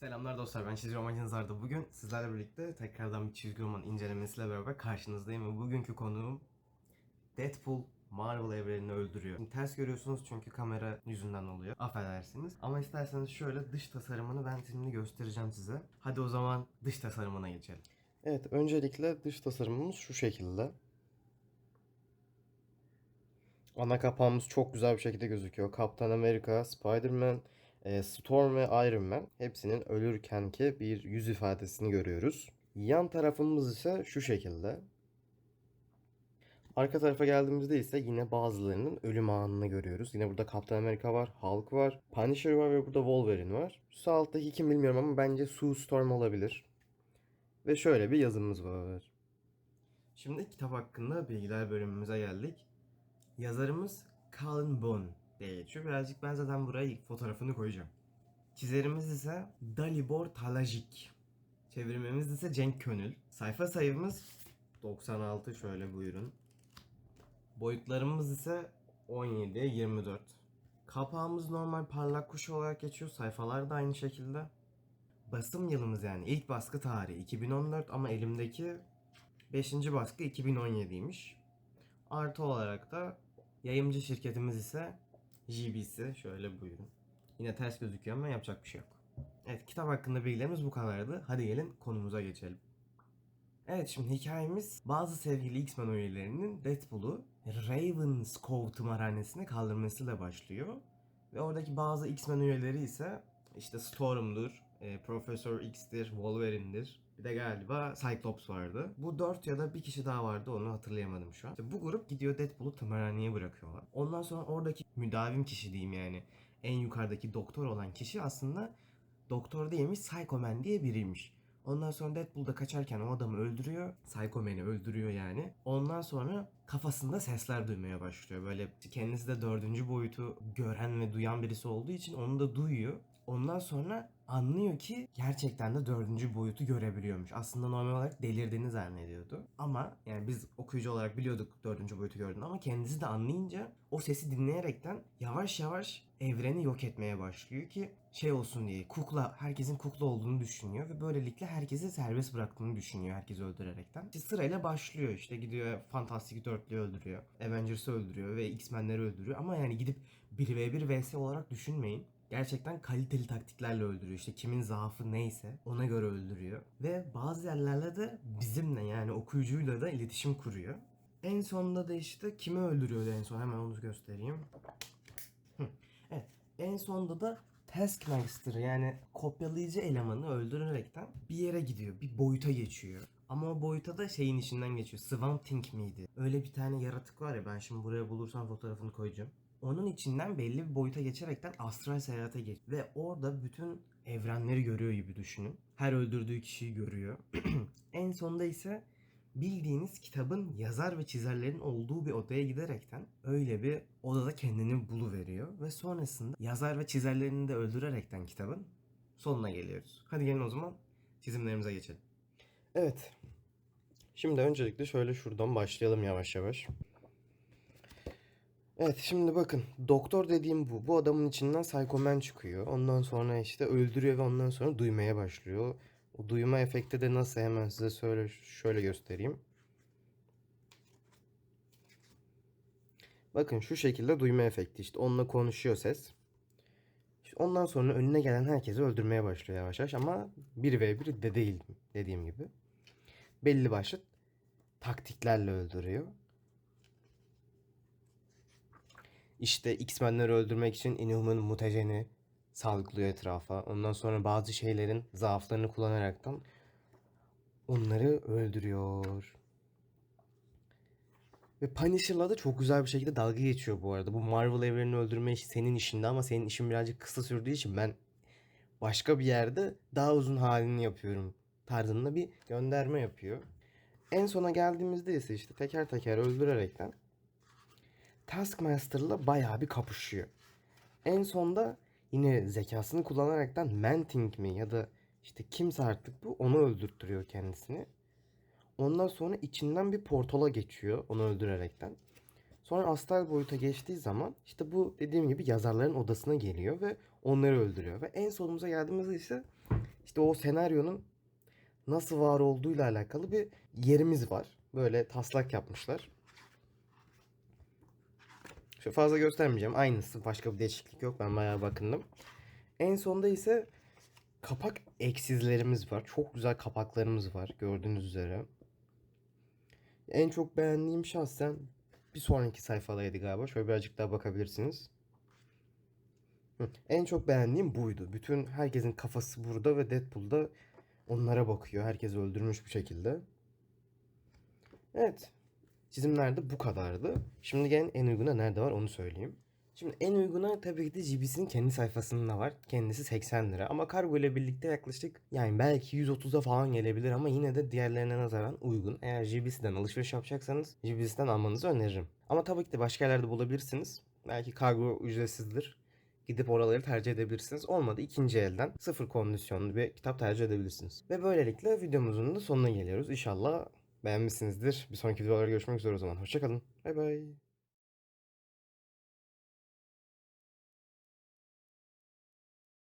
Selamlar dostlar ben çizgi romancınız Arda. Bugün sizlerle birlikte tekrardan bir çizgi roman incelemesiyle beraber karşınızdayım ve bugünkü konuğum Deadpool Marvel evrenini öldürüyor. Şimdi ters görüyorsunuz çünkü kamera yüzünden oluyor. Affedersiniz. Ama isterseniz şöyle dış tasarımını ben şimdi göstereceğim size. Hadi o zaman dış tasarımına geçelim. Evet öncelikle dış tasarımımız şu şekilde. Ana kapağımız çok güzel bir şekilde gözüküyor. Kaptan Amerika, Spider-Man, Storm ve Iron Man hepsinin ölürkenki bir yüz ifadesini görüyoruz. Yan tarafımız ise şu şekilde. Arka tarafa geldiğimizde ise yine bazılarının ölüm anını görüyoruz. Yine burada Kaptan Amerika var, Hulk var, Punisher var ve burada Wolverine var. Sağ alttaki kim bilmiyorum ama bence Sue Storm olabilir. Ve şöyle bir yazımız var. Şimdi kitap hakkında bilgiler bölümümüze geldik. Yazarımız Colin Bunn diye geçiyor. Birazcık ben zaten buraya ilk fotoğrafını koyacağım. Çizerimiz ise Dalibor Talajik. Çevirmemiz ise Cenk Könül. Sayfa sayımız 96 şöyle buyurun. Boyutlarımız ise 17, 24. Kapağımız normal parlak kuşu olarak geçiyor. Sayfalar da aynı şekilde. Basım yılımız yani ilk baskı tarihi 2014 ama elimdeki 5. baskı 2017'ymiş. Artı olarak da yayımcı şirketimiz ise JBC. Şöyle buyurun. Yine ters gözüküyor ama yapacak bir şey yok. Evet kitap hakkında bilgilerimiz bu kadardı. Hadi gelin konumuza geçelim. Evet şimdi hikayemiz bazı sevgili X-Men üyelerinin Deadpool'u Ravenscroft tımarhanesine kaldırmasıyla başlıyor. Ve oradaki bazı X-Men üyeleri ise işte Storm'dur, e, Profesör X'tir, Wolverine'dir. Bir de galiba Cyclops vardı. Bu dört ya da bir kişi daha vardı onu hatırlayamadım şu an. İşte bu grup gidiyor Deadpool'u tımarhaneye bırakıyorlar. Ondan sonra oradaki müdavim kişi diyeyim yani en yukarıdaki doktor olan kişi aslında doktor değilmiş Psycho Man diye biriymiş. Ondan sonra Deadpool da kaçarken o adamı öldürüyor. Psycho Man'i öldürüyor yani. Ondan sonra kafasında sesler duymaya başlıyor. Böyle kendisi de dördüncü boyutu gören ve duyan birisi olduğu için onu da duyuyor. Ondan sonra anlıyor ki gerçekten de dördüncü boyutu görebiliyormuş. Aslında normal olarak delirdiğini zannediyordu. Ama yani biz okuyucu olarak biliyorduk dördüncü boyutu gördüğünü ama kendisi de anlayınca o sesi dinleyerekten yavaş yavaş evreni yok etmeye başlıyor ki şey olsun diye kukla herkesin kukla olduğunu düşünüyor ve böylelikle herkesi serbest bıraktığını düşünüyor herkesi öldürerekten. İşte sırayla başlıyor işte gidiyor Fantastic Dörtlü'yü öldürüyor. Avengers'ı öldürüyor ve X-Men'leri öldürüyor ama yani gidip 1v1 vs olarak düşünmeyin gerçekten kaliteli taktiklerle öldürüyor. İşte kimin zaafı neyse ona göre öldürüyor. Ve bazı yerlerde de bizimle yani okuyucuyla da iletişim kuruyor. En sonunda da işte kimi öldürüyordu en son hemen onu göstereyim. Evet en sonunda da Taskmaster yani kopyalayıcı elemanı öldürerekten bir yere gidiyor. Bir boyuta geçiyor. Ama o boyuta da şeyin içinden geçiyor. Swamp Thing miydi? Öyle bir tane yaratık var ya ben şimdi buraya bulursam fotoğrafını koyacağım. Onun içinden belli bir boyuta geçerekten astral seyahate geç. Ve orada bütün evrenleri görüyor gibi düşünün. Her öldürdüğü kişiyi görüyor. en sonunda ise bildiğiniz kitabın yazar ve çizerlerin olduğu bir odaya giderekten öyle bir odada kendini buluveriyor. Ve sonrasında yazar ve çizerlerini de öldürerekten kitabın sonuna geliyoruz. Hadi gelin o zaman çizimlerimize geçelim. Evet. Şimdi öncelikle şöyle şuradan başlayalım yavaş yavaş. Evet şimdi bakın doktor dediğim bu. Bu adamın içinden Psycho Man çıkıyor. Ondan sonra işte öldürüyor ve ondan sonra duymaya başlıyor. O duyma efekti de nasıl hemen size söyle şöyle göstereyim. Bakın şu şekilde duyma efekti işte onunla konuşuyor ses. İşte ondan sonra önüne gelen herkesi öldürmeye başlıyor yavaş yavaş ama 1v1 de değil dediğim gibi. Belli başlı taktiklerle öldürüyor. İşte X-Men'leri öldürmek için Inhuman mutejeni salgılıyor etrafa. Ondan sonra bazı şeylerin zaaflarını kullanaraktan onları öldürüyor. Ve Punisher'la da çok güzel bir şekilde dalga geçiyor bu arada. Bu Marvel evrenini öldürme işi senin işinde ama senin işin birazcık kısa sürdüğü için ben başka bir yerde daha uzun halini yapıyorum tarzında bir gönderme yapıyor. En sona geldiğimizde ise işte teker teker öldürerekten Taskmaster'la bayağı bir kapışıyor. En sonda yine zekasını kullanaraktan Manting mi ya da işte kimse artık bu onu öldürttürüyor kendisini. Ondan sonra içinden bir portala geçiyor onu öldürerekten. Sonra astral boyuta geçtiği zaman işte bu dediğim gibi yazarların odasına geliyor ve onları öldürüyor. Ve en sonumuza geldiğimizde ise işte o senaryonun nasıl var olduğuyla alakalı bir yerimiz var. Böyle taslak yapmışlar. Şu fazla göstermeyeceğim. Aynısı. Başka bir değişiklik yok. Ben bayağı bakındım. En sonda ise kapak eksizlerimiz var. Çok güzel kapaklarımız var. Gördüğünüz üzere. En çok beğendiğim şahsen bir sonraki sayfadaydı galiba. Şöyle birazcık daha bakabilirsiniz. En çok beğendiğim buydu. Bütün herkesin kafası burada ve Deadpool'da onlara bakıyor. Herkes öldürmüş bir şekilde. Evet. Çizimler de bu kadardı. Şimdi gelin en uyguna nerede var onu söyleyeyim. Şimdi en uyguna tabii ki de GB'sinin kendi sayfasında var. Kendisi 80 lira ama kargo ile birlikte yaklaşık yani belki 130'a falan gelebilir ama yine de diğerlerine nazaran uygun. Eğer GB'siden alışveriş yapacaksanız GB'siden almanızı öneririm. Ama tabii ki de başka yerlerde bulabilirsiniz. Belki kargo ücretsizdir. Gidip oraları tercih edebilirsiniz. Olmadı ikinci elden sıfır kondisyonlu bir kitap tercih edebilirsiniz. Ve böylelikle videomuzun da sonuna geliyoruz. İnşallah beğenmişsinizdir. Bir sonraki videolarda görüşmek üzere o zaman. Hoşçakalın. Bay bay.